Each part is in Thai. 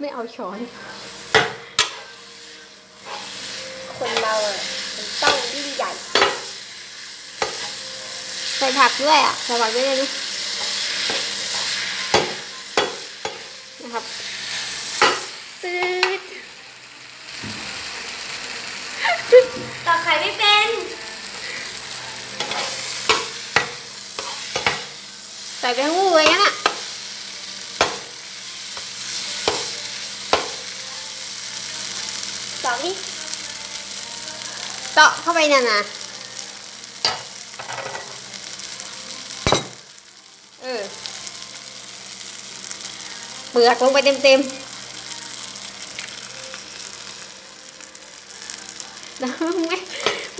ไม่เอาช้อน คนเราอะมันต้องยิ่งใหญ่ใส่ผักด้วยอะใส่ผักด้วยเลยนะนะครับตืดต่อไข่ไม่เป็นใส่ไปทั้งหมูเลยงั้นอะ สองนี่ตาะเข้าไปนี่ยนะเออเปลือกลงไปเต็มๆแล้วไม่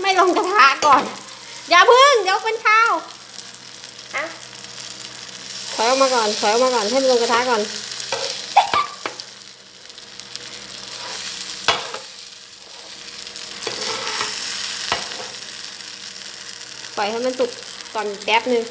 ไม่ลงกระทะก่อน อย่าพึ่งเดี๋ยวเป็นข้าวอะถอยออกมาก่อนถอยออกมาก่อนให้มันลงกระทะก่อน ล่อยให้มันสุกก่อนแป๊บนึง